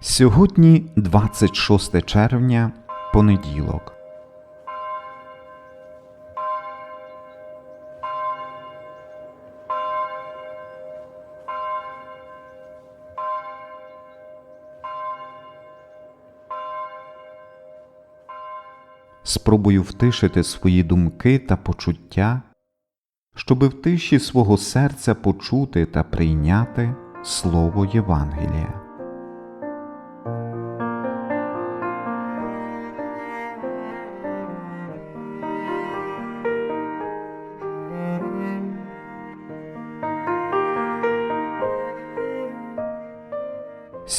Сьогодні 26 червня, понеділок. Спробую втишити свої думки та почуття, щоби в тиші свого серця почути та прийняти Слово Євангелія.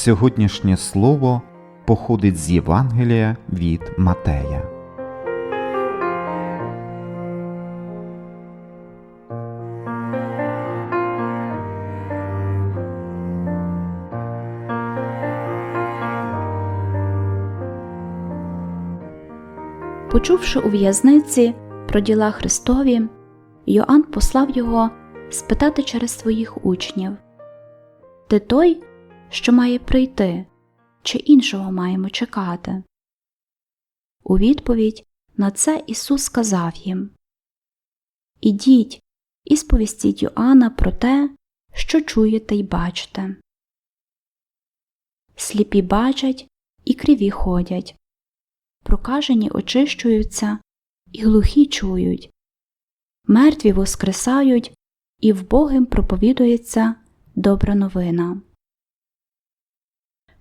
Сьогоднішнє слово походить з Євангелія від Матея. Почувши у в'язниці про діла Христові, Йоанн послав його спитати через своїх учнів Ти той, що має прийти, чи іншого маємо чекати? У відповідь на це Ісус сказав їм Ідіть і сповістіть Йоанна про те, що чуєте й бачите. Сліпі бачать і криві ходять прокажені очищуються, і глухі чують, мертві воскресають, і вбогим проповідується добра новина.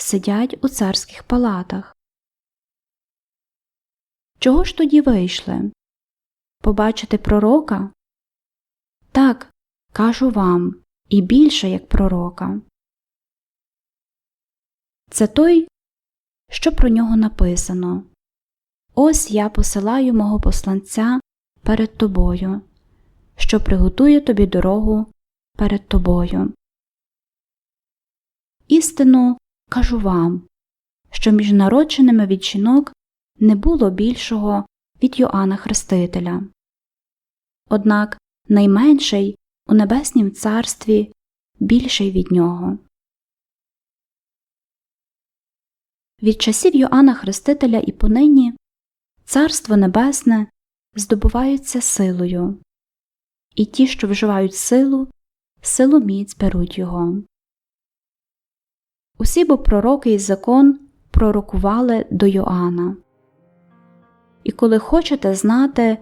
сидять у царських палатах. Чого ж тоді вийшли? Побачити пророка? Так, кажу вам, і більше як пророка. Це той, що про нього написано. Ось я посилаю мого посланця перед тобою, що приготує тобі дорогу перед тобою. Істину кажу вам, що між народженими від жінок не було більшого від Йоанна Хрестителя. Однак найменший у небеснім царстві більший від нього. Від часів Йоанна Хрестителя і понині Царство Небесне здобуваються силою, і ті, що вживають силу, силоміць беруть його. Усі бо пророки і закон пророкували до Йоанна. І коли хочете знати,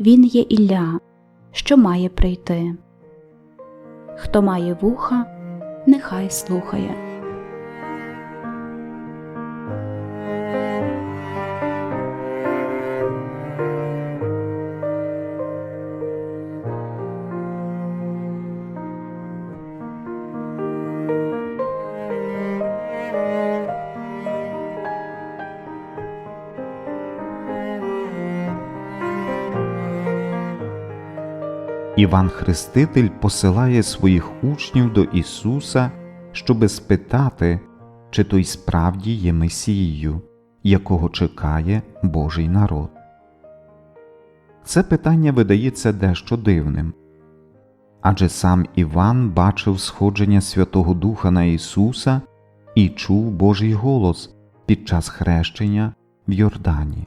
він є Ілля, що має прийти. Хто має вуха, нехай слухає. Іван Хреститель посилає своїх учнів до Ісуса, щоби спитати, чи той справді є Месією, якого чекає Божий народ. Це питання видається дещо дивним адже сам Іван бачив сходження Святого Духа на Ісуса і чув Божий голос під час хрещення в Йордані.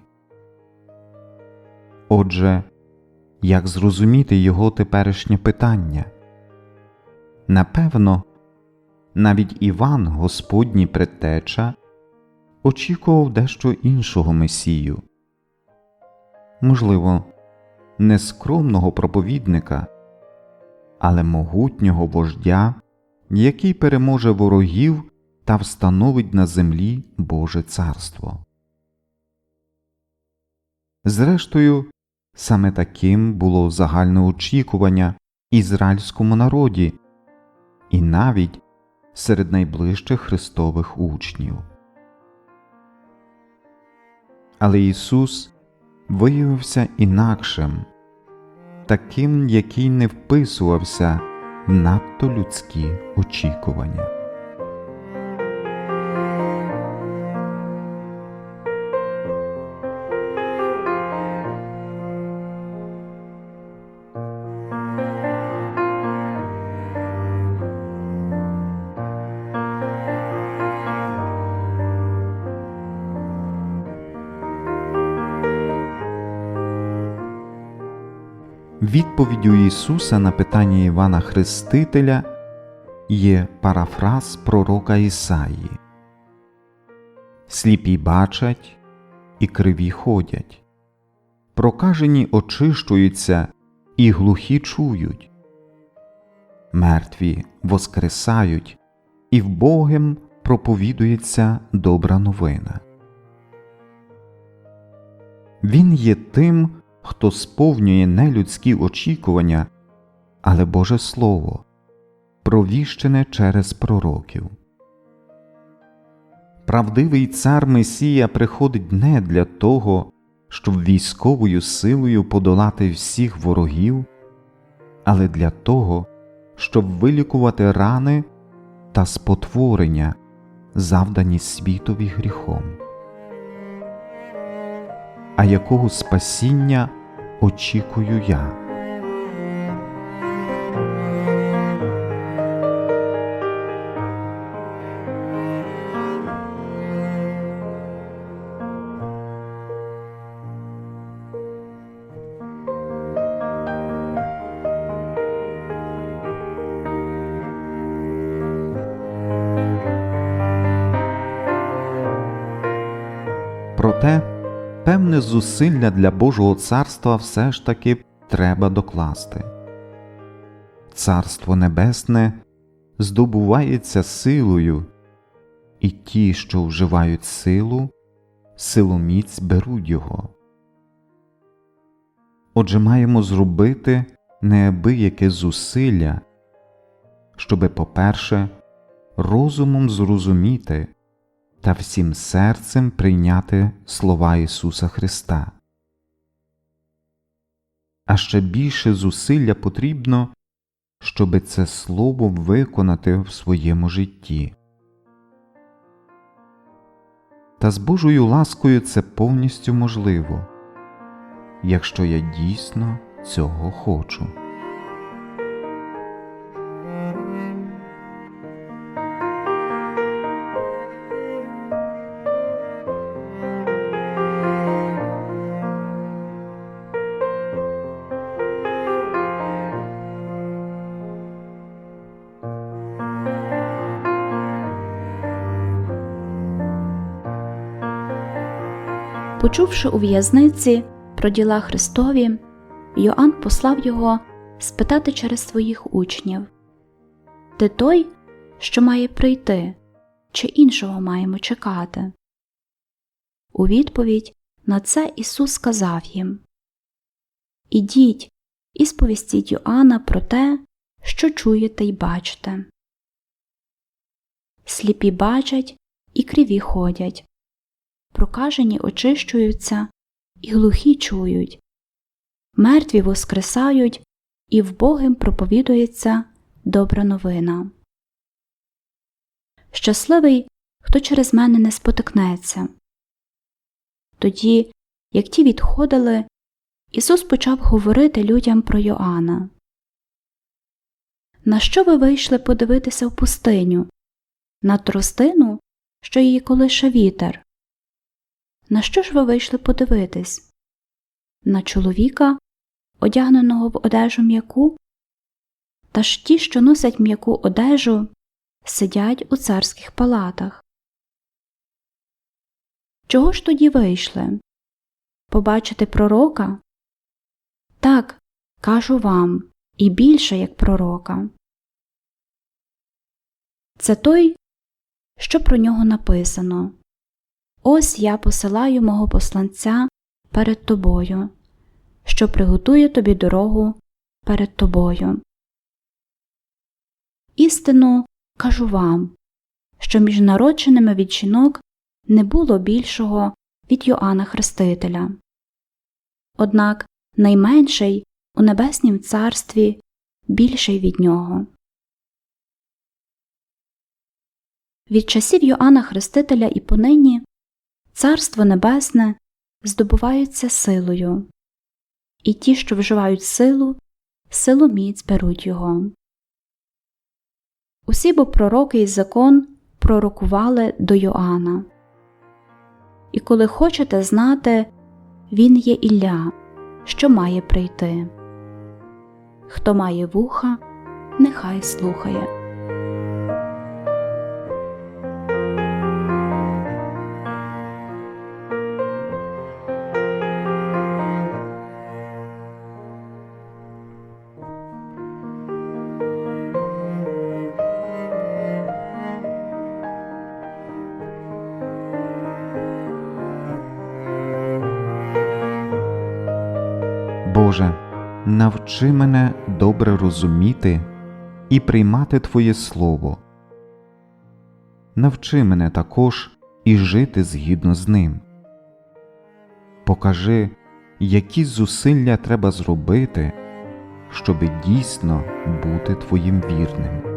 Отже, як зрозуміти його теперішнє питання? Напевно, навіть Іван, Господній предтеча, очікував дещо іншого Месію, можливо, не скромного проповідника, але могутнього вождя, який переможе ворогів та встановить на землі Боже царство. Зрештою, Саме таким було загальне очікування ізраїльському народі і навіть серед найближчих Христових учнів. Але Ісус виявився інакшим, таким, який не вписувався в надто людські очікування. Відповіддю Ісуса на питання Івана Хрестителя є парафраз пророка Ісаї. Сліпі бачать і криві ходять, прокажені очищуються і глухі чують, мертві воскресають, і вбогим проповідується добра новина. Він є тим, хто сповнює не людські очікування, але Боже Слово, провіщене через пророків. Правдивий цар Месія приходить не для того, щоб військовою силою подолати всіх ворогів, але для того, щоб вилікувати рани та спотворення, завдані світові гріхом. А якого спасіння очікую я? Проте певне зусилля для Божого царства все ж таки треба докласти. Царство Небесне здобувається силою, і ті, що вживають силу, силоміць беруть його. Отже, маємо зробити неабияке зусилля, щоби, по-перше, розумом зрозуміти та всім серцем прийняти слова Ісуса Христа. А ще більше зусилля потрібно, щоби це слово виконати в своєму житті. Та з Божою ласкою це повністю можливо, якщо я дійсно цього хочу. Почувши у в'язниці про діла Христові, Йоанн послав його спитати через своїх учнів Ти той, що має прийти, чи іншого маємо чекати? У відповідь на це Ісус сказав їм Ідіть і сповістіть Йоанна про те, що чуєте й бачите. Сліпі бачать і криві ходять прокажені очищуються, і глухі чують, мертві воскресають, і вбогим проповідується добра новина. Щасливий, хто через мене не спотикнеться. Тоді, як ті відходили, Ісус почав говорити людям про Йоанна. На що ви вийшли подивитися в пустиню? На тростину, що її колише вітер? На що ж ви вийшли подивитись? На чоловіка, одягненого в одежу м'яку? Та ж ті, що носять м'яку одежу, сидять у царських палатах. Чого ж тоді вийшли? Побачити пророка? Так, кажу вам, і більше як пророка. Це той, що про нього написано. Ось я посилаю мого посланця перед тобою, що приготує тобі дорогу перед тобою. Істину кажу вам, що між народженими від жінок не було більшого від Йоанна Хрестителя. Однак найменший у небеснім царстві більший від нього. Від часів Йоанна Хрестителя і понині Царство Небесне здобуваються силою, і ті, що вживають силу, силоміць беруть його. Усі бо пророки і закон пророкували до Йоанна. І коли хочете знати, він є Ілля, що має прийти. Хто має вуха, нехай слухає. Навчи мене добре розуміти і приймати Твоє Слово. Навчи мене також і жити згідно з ним. Покажи, які зусилля треба зробити, щоби дійсно бути Твоїм вірним.